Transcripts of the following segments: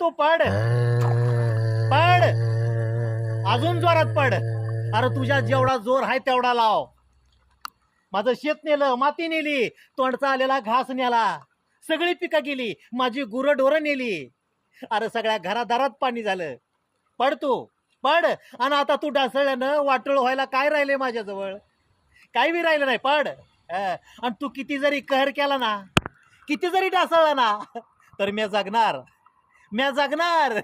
तू पड. पड. अजून जोरात पड. अरे तुझ्या जेवढा जोर आहे तेवढा लाव. माझं शेत नेलं माती नेली तोंडचा आलेला घास नेला. सगळी पिकं गेली माझी गुरंढोरं नेली. अरे सगळ्या घरादारात पाणी झालं. पड तू पड. आणि आता तू ढासळल्यानं वाटोळ व्हायला काय राहिले माझ्याजवळ? काही बी राहिलं नाही पड. आणि तू किती जरी कहर केला ना किती जरी ढासळला ना तर मी जगणार. म्या जगणार.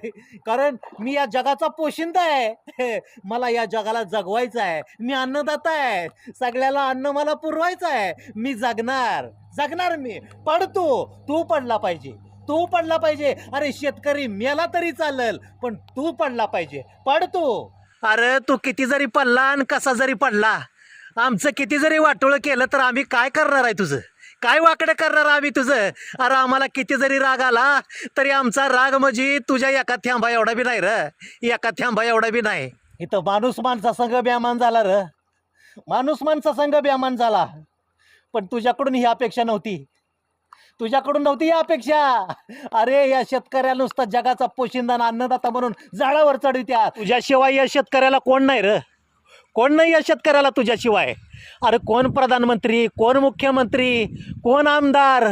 कारण मी या जगाचा पोशिंदा आहे. मला या जगाला जगवायचं आहे. मी अन्नदाता आहे. सगळ्याला अन्न मला पुरवायचं आहे. मी जगणार. जगणार मी. पडतो तू पडला पाहिजे. तू पडला पाहिजे. अरे शेतकरी मेला तरी चालेल पण तू पडला पाहिजे. पडतो अरे तू किती जरी पडला आणि कसा जरी पडला आमचं किती जरी वाटोळं केलं तर आम्ही काय करणार आहे तुझं? काय वाकडं करणार आम्ही तुझं? अरे आम्हाला किती जरी राग आला तरी आमचा राग म्हणजे तुझ्या एका थ्यांबा एवढा बी नाही र. एका थ्यांबा एवढा बी नाही. इथं माणूस माणसा संघ बेमान झाला र. माणूस माणसा संघ बेमान झाला. पण तुझ्याकडून ही अपेक्षा नव्हती. तुझ्याकडून नव्हती ही अपेक्षा. अरे या शेतकऱ्याला नुसता जगाचा पोशिंदा अन्नदाता म्हणून झाडावर चढवित्या तुझ्याशिवाय या शेतकऱ्याला कोण नाही र? कोण नाही या शेतकऱ्याला तुझ्याशिवाय? अरे कोण प्रधानमंत्री? कोण मुख्यमंत्री? कोण आमदार?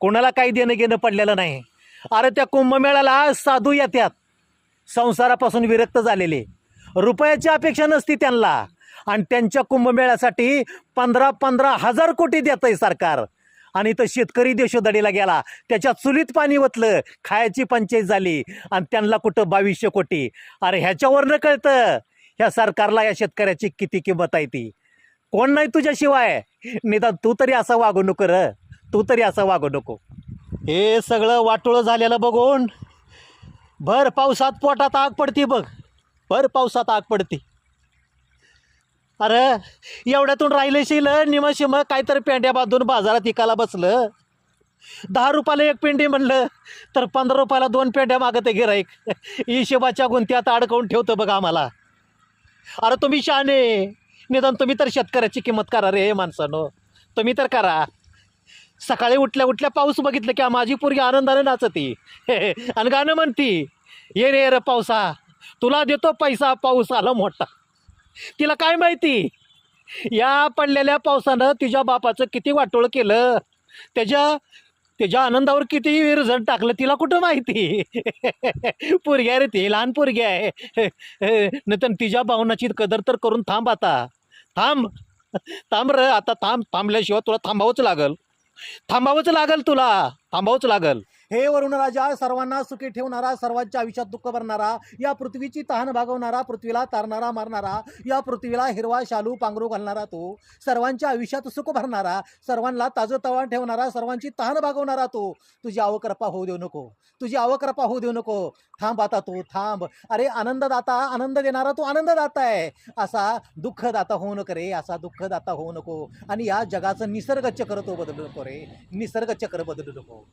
कोणाला काही देणं घेणं पडलेलं नाही. अरे त्या कुंभमेळ्याला साधू येतात संसारापासून विरक्त झालेले. रुपयाची अपेक्षा नसती त्यांना. आणि त्यांच्या कुंभमेळ्यासाठी पंधरा पंधरा हजार कोटी देत आहे सरकार. आणि इथं शेतकरी देशोधडीला गेला. त्याच्या चुलीत पाणी ओतलं. खायची पंचायत झाली. आणि त्यांना कुठं बावीसशे कोटी? अरे ह्याच्यावरनं कळतं. ह्या सरकारला या शेतकऱ्याची किती किंमत आहे ती? कोण नाही तुझ्याशिवाय? निदान तू तरी असं वागू नको र. तू तरी असं वागू नको. हे सगळं वाटोळं झालेलं बघून भर पावसात पोटात आग पडती बघ. भर पावसात आग पडती. अरे एवढ्यातून राहिले शिल निमशिम काहीतरी पेंड्या बांधून बाजारात इकायला बसलं. दहा रुपयाला एक पेंडी म्हणलं तर पंधरा रुपयाला दोन पेंड्या मागत गिराईक हिशोबाच्या गुंत्यात अडकवून ठेवतं बघ आम्हाला. अरे तुम्ही शाने निदान तुम्ही तर शेतकऱ्याची किंमत करा रे माणसानं. तुम्ही तर करा. सकाळी उठल्या उठल्या पाऊस बघितलं की माझी पोरगी आनंदाने नाचती. आणि गाणं म्हणती ये रे रे पावसा तुला देतो पैसा पाऊस आला मोठा. तिला काय माहिती? या पडलेल्या पावसानं तिच्या बापाचं किती वाटोळ केलं. त्याच्या त्याच्या आनंदावर किती विरजण टाकलं तिला कुठं माहिती? पोरगी आहे रे ती लहान पोरगी आहे. न तर तिच्या भावनाची कदर तर करून थांब आता. थांब. थांब र आता थांब. थांबल्याशिवाय तुला थांबावंच लागल. थांबावंच लागल तुला. थांबावंच लागल. हे वरुण राजा सर्वांना सुखी ठेवणारा सर्वांच्या आयुष्यात दुःख भरणारा या पृथ्वीची तहान भागवणारा पृथ्वीला तारणारा मारणारा या पृथ्वीला हिरवा शालू पांघरू घालणारा तो सर्वांच्या आयुष्यात सुख भरणारा सर्वांना ताजं ठेवणारा सर्वांची तहान भागवणारा तो तुझी अवकृपा होऊ देऊ नको तुझी अवकृपा होऊ देऊ नको. थांब आता तू थांब. अरे आनंददाता आनंद देणारा तू आनंददाता आहे. असा दुःखदाता होऊ नको रे असा दुःखदाता होऊ नको. आणि या जगाचं निसर्ग चक्र तो बदलू नको रे निसर्ग चक्र बदलू नको.